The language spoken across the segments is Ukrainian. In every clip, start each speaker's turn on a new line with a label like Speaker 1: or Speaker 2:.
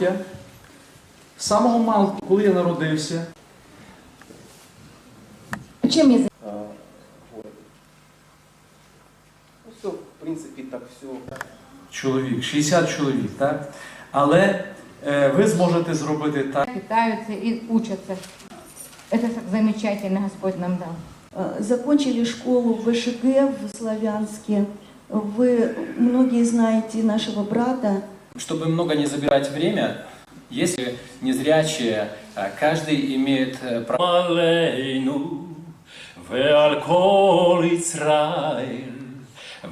Speaker 1: З самого малку, коли я народився,
Speaker 2: Чем я
Speaker 3: А, вот. Ну все, в принципе, так все.
Speaker 1: чоловік, 60 чоловік, так? Але е, ви зможете зробити так.
Speaker 2: питаются и учатся. Это замечательно Господь нам дал.
Speaker 4: Э, Закончили школу в ВШГ в Славянске. Вы многие знаете нашего брата.
Speaker 5: Чтобы много не забирать время, если незрячие, а, каждый имеет э, право.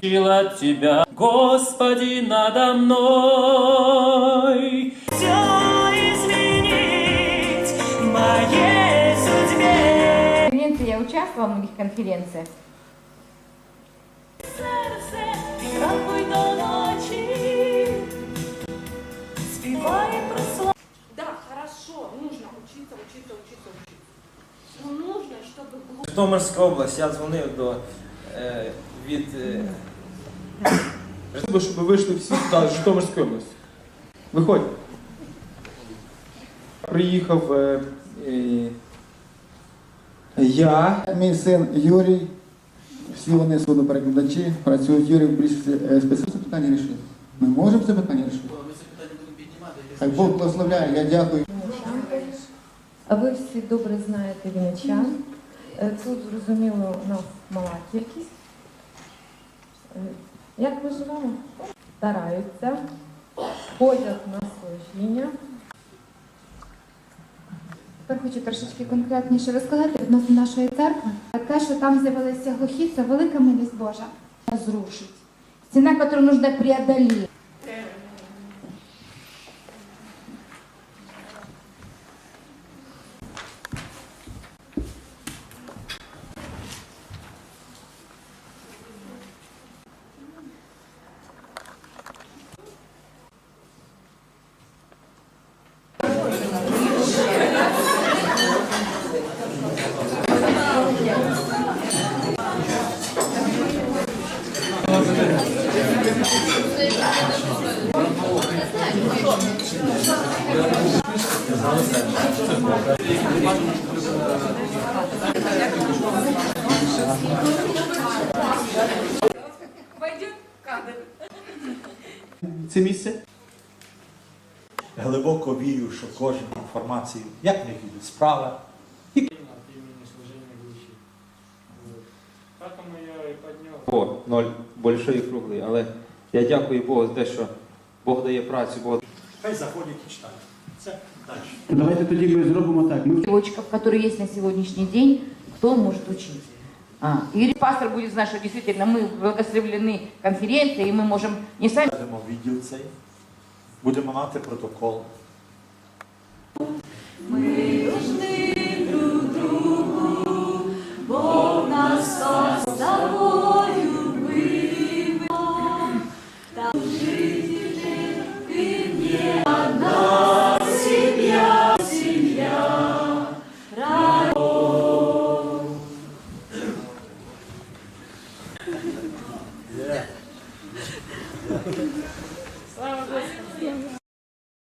Speaker 6: Вила тебя, Господи, надо мной. Все изменить в моей судьбе.
Speaker 2: Конференции я участвовала в многих конференциях.
Speaker 6: Серце,
Speaker 7: Житомирська область, я дзвонив до е, від е,
Speaker 3: Чтобы, чтобы вышли всі сюди, з Житомирської області. Виходь. Приїхав е, е, я,
Speaker 8: Мій син Юрій, всі вони судоперекладачі, працюють Юрій в більшості е, спеціально. Це питання рішити. Ми можемо це питання рішити? Хай Бог благословляє, я дякую.
Speaker 9: А ви всі добре знаєте вінничан. Е, Тут, зрозуміло, у нас мала кількість. Е, Як ми живемо? Стараються, ходять на служіння.
Speaker 2: Тепер хочу трошечки конкретніше розказати відносно нашої церкви. Те, що там з'явилися глухі, це велика милість Божа. Розрушить. Стіна, яку потрібно преодоліти.
Speaker 3: Це місце.
Speaker 10: Глибоко вірю, що кожен інформацію, як в них ідуть справи,
Speaker 3: О, ноль большой і круглий, але я дякую Богу за те, що Бог дає працю, Бог
Speaker 10: хай заходять і читають. Це далі.
Speaker 8: Давайте тоді ми зробимо так. Ми
Speaker 2: Девочков, которые есть на сегодняшний день, кто может учить? А, и пастор будет знать, что действительно мы благословлены конференцией, и мы можем не сами
Speaker 10: Будемо відділ цей, будемо мати протокол.
Speaker 6: Бог нас создал Yeah. yeah.